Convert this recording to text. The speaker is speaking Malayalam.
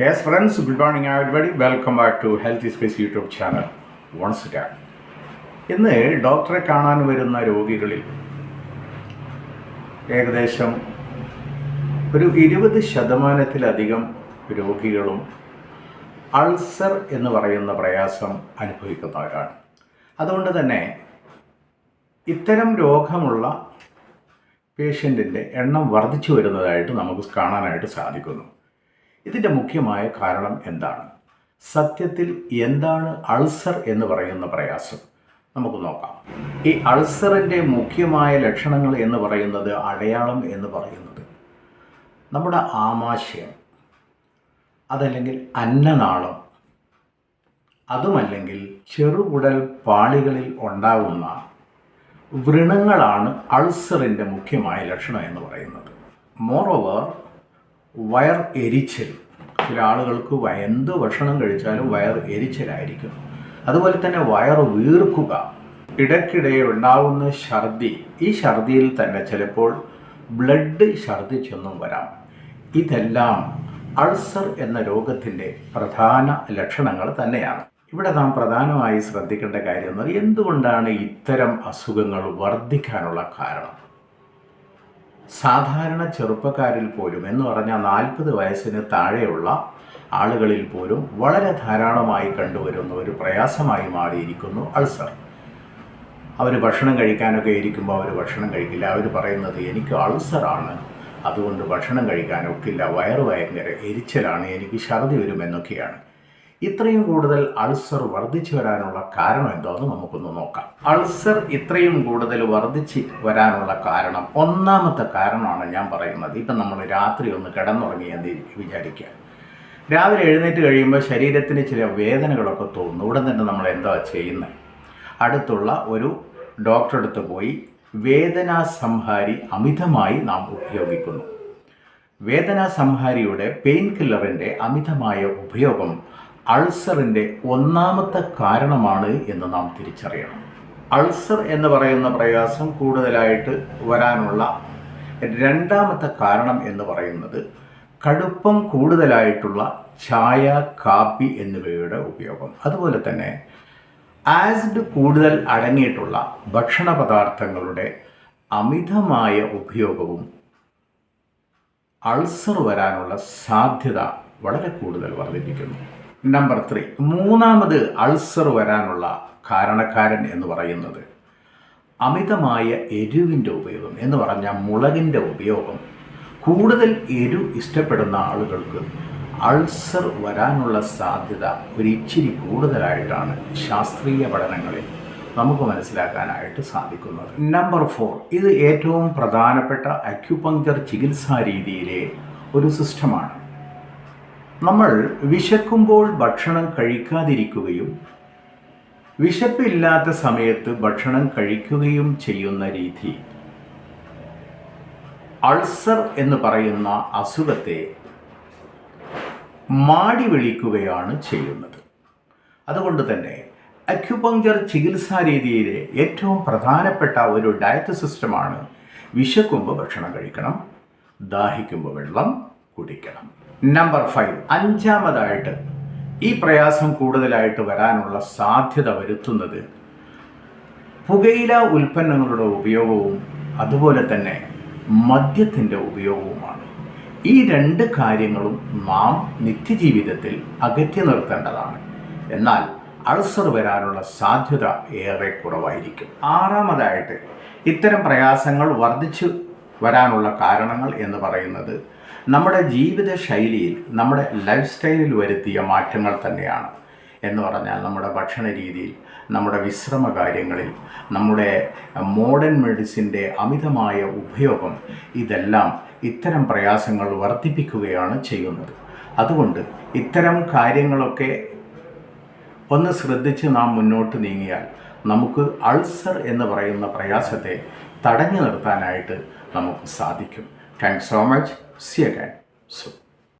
Yes, friends good morning everybody. Welcome back to Healthy space YouTube channel once again. ഇന്ന് ഡോക്ടറെ കാണാൻ വരുന്ന രോഗികളിൽ ഏകദേശം ഒരു ഇരുപത് ശതമാനത്തിലധികം രോഗികളും അൾസർ എന്ന് പറയുന്ന പ്രയാസം അനുഭവിക്കുന്നവരാണ് അതുകൊണ്ട് തന്നെ ഇത്തരം രോഗമുള്ള പേഷ്യന്റിന്റെ എണ്ണം വർദ്ധിച്ചു വരുന്നതായിട്ട് നമുക്ക് കാണാനായിട്ട് സാധിക്കുന്നു ഇതിന്റെ മുഖ്യമായ കാരണം എന്താണ്? സത്യത്തിൽ എന്താണ് അൾസർ എന്ന് പറയുന്ന പ്രയാസം. നമുക്ക് നോക്കാം. ഈ അൾസറിന്റെ മുഖ്യമായ ലക്ഷണങ്ങൾ എന്ന് പറയുന്നത് അടയാളം എന്ന് പറയുന്നത്. നമ്മുടെ ആമാശയം അതല്ലെങ്കിൽ അന്നനാളം അതുമല്ലെങ്കിൽ ചെറുകുടൽ പാളികളിൽ ഉണ്ടാകുന്ന വ്രണങ്ങളാണ് അൾസറിന്റെ മുഖ്യമായ ലക്ഷണം എന്ന് പറയുന്നത്. മോറോവർ വയർ എരിച്ചൽ. ചില ആളുകൾക്ക് എന്ത് ഭക്ഷണം കഴിച്ചാലും വയർ എരിച്ചലായിരിക്കും. അതുപോലെ തന്നെ വയർ വീർക്കുക. ഇടയ്ക്കിടെ ഉണ്ടാകുന്ന ഛർദി. ഈ ഛർദിയിൽ തന്നെ ചിലപ്പോൾ ബ്ലഡ് ഛർദിച്ചൊന്നും വരാം. ഇതെല്ലാം അൾസർ എന്ന രോഗത്തിന്റെ പ്രധാന ലക്ഷണങ്ങൾ തന്നെയാണ്. ഇവിടെ നാം പ്രധാനമായി ശ്രദ്ധിക്കേണ്ട കാര്യം എന്ന് എന്തുകൊണ്ടാണ് ഇത്തരം അസുഖങ്ങൾ വർദ്ധിക്കാനുള്ള കാരണം? സാധാരണ ചെറുപ്പക്കാരിൽ പോലും എന്ന് പറഞ്ഞാൽ നാൽപ്പത് വയസ്സിന് താഴെയുള്ള ആളുകളിൽ പോലും വളരെ ധാരാളമായി കണ്ടുവരുന്ന ഒരു പ്രയാസമായി മാറിയിരിക്കുന്നു അൾസർ. അവർ ഭക്ഷണം കഴിക്കാനൊക്കെ ഇരിക്കുമ്പോൾ അവർ ഭക്ഷണം കഴിക്കില്ല. അവർ പറയുന്നത് എനിക്ക് അൾസറാണ് അതുകൊണ്ട് ഭക്ഷണം കഴിക്കാൻ ഒക്കില്ല. വയറ് ഭയങ്കര എരിച്ചലാണ്. എനിക്ക് ഛർദി വരുമെന്നൊക്കെയാണ് ഇത്രയും കൂടുതൽ അൾസർ വർദ്ധിച്ചു വരാനുള്ള കാരണം എന്താണെന്ന് നമുക്കൊന്ന് നോക്കാം. അൾസർ ഇത്രയും കൂടുതൽ വർദ്ധിച്ച് വരാനുള്ള കാരണം ഒന്നാമത്തെ കാരണമാണ് ഞാൻ പറയുന്നത്. ഇപ്പം നമ്മൾ രാത്രി ഒന്ന് കിടന്നുറങ്ങി എന്ന് വിചാരിക്കുക. രാവിലെ എഴുന്നേറ്റ് കഴിയുമ്പോൾ ശരീരത്തിന് ചില വേദനകളൊക്കെ തോന്നുന്നു. ഉടൻ തന്നെ നമ്മൾ എന്താ ചെയ്യുന്നത്? അടുത്തുള്ള ഒരു ഡോക്ടറെ അടുത്ത് പോയി വേദനാ സംഹാരി അമിതമായി നാം ഉപയോഗിക്കുന്നു. വേദനാ സംഹാരിയുടെ പെയിൻ കില്ലറിന്റെ അമിതമായ ഉപയോഗം അൾസറിന്റെ ഒന്നാമത്തെ കാരണമാണ് എന്ന് നാം തിരിച്ചറിയണം. അൾസർ എന്ന് പറയുന്ന പ്രയാസം കൂടുതലായിട്ട് വരാനുള്ള രണ്ടാമത്തെ കാരണം എന്ന് പറയുന്നത് കടുപ്പം കൂടുതലായിട്ടുള്ള ചായ കാപ്പി എന്നിവയുടെ ഉപയോഗം. അതുപോലെ തന്നെ ആസിഡ് കൂടുതൽ അടങ്ങിയിട്ടുള്ള ഭക്ഷണ പദാർത്ഥങ്ങളുടെ അമിതമായ ഉപയോഗവും അൾസർ വരാനുള്ള സാധ്യത വളരെ കൂടുതൽ വർദ്ധിപ്പിക്കുന്നു. നമ്പർ ത്രീ മൂന്നാമത് അൾസർ വരാനുള്ള കാരണക്കാരൻ എന്ന് പറയുന്നത് അമിതമായ എരിവിന്റെ ഉപയോഗം എന്ന് പറഞ്ഞാൽ മുളകിന്റെ ഉപയോഗം. കൂടുതൽ എരു ഇഷ്ടപ്പെടുന്ന ആളുകൾക്ക് അൾസർ വരാനുള്ള സാധ്യത ഒരു ഇച്ചിരി കൂടുതലായിട്ടാണ് ശാസ്ത്രീയ പഠനങ്ങളിൽ നമുക്ക് മനസ്സിലാക്കാനായിട്ട് സാധിക്കുന്നത്. നമ്പർ ഫോർ ഇത് ഏറ്റവും പ്രധാനപ്പെട്ട അക്യുപങ്ചർ ചികിത്സാ രീതിയിലെ ഒരു സിസ്റ്റമാണ് നമ്മൾ വിശക്കുമ്പോൾ ഭക്ഷണം കഴിക്കാതിരിക്കുകയും വിശപ്പില്ലാത്ത സമയത്ത് ഭക്ഷണം കഴിക്കുകയും ചെയ്യുന്ന രീതി. അൾസർ എന്ന് പറയുന്ന അസുഖത്തെ മാടി വിളിക്കുകയാണ് ചെയ്യുന്നത്. അതുകൊണ്ട് തന്നെ അക്യുപങ്ചർ ചികിത്സാ രീതിയിലെ ഏറ്റവും പ്രധാനപ്പെട്ട ഒരു ഡയറ്റ് സിസ്റ്റമാണ് വിശക്കുമ്പോൾ ഭക്ഷണം കഴിക്കണം ദാഹിക്കുമ്പോൾ വെള്ളം കുടിക്കണം. നമ്പർ ഫൈവ് അഞ്ചാമതായിട്ട് ഈ പ്രയാസം കൂടുതലായിട്ട് വരാനുള്ള സാധ്യത വരുത്തുന്നത് പുകയില ഉൽപ്പന്നങ്ങളുടെ ഉപയോഗവും അതുപോലെ തന്നെ മദ്യത്തിന്റെ ഉപയോഗവുമാണ്. ഈ രണ്ട് കാര്യങ്ങളും നാം നിത്യജീവിതത്തിൽ അകറ്റി നിർത്തേണ്ടതാണ്. എന്നാൽ അൾസർ വരാനുള്ള സാധ്യത ഏറെ കുറവായിരിക്കും. ആറാമതായിട്ട് ഇത്തരം പ്രയാസങ്ങൾ വർദ്ധിച്ചു വരാനുള്ള കാരണങ്ങൾ എന്ന് പറയുന്നത് നമ്മുടെ ജീവിത ശൈലിയിൽ നമ്മുടെ ലൈഫ് സ്റ്റൈലിൽ വരുത്തിയ മാറ്റങ്ങൾ തന്നെയാണ്. എന്ന് പറഞ്ഞാൽ നമ്മുടെ ഭക്ഷണ രീതിയിൽ നമ്മുടെ വിശ്രമ കാര്യങ്ങളിൽ നമ്മുടെ മോഡേൺ മെഡിസിന്റെ അമിതമായ ഉപയോഗം ഇതെല്ലാം ഇത്തരം പ്രയാസങ്ങൾ വർദ്ധിപ്പിക്കുകയാണ് ചെയ്യുന്നത്. അതുകൊണ്ട് ഇത്തരം കാര്യങ്ങളൊക്കെ ഒന്ന് ശ്രദ്ധിച്ച് നാം മുന്നോട്ട് നീങ്ങിയാൽ നമുക്ക് അൾസർ എന്ന് പറയുന്ന പ്രയാസത്തെ തടഞ്ഞു നിർത്താനായിട്ട് നമുക്ക് സാധിക്കും. Thanks so much see again so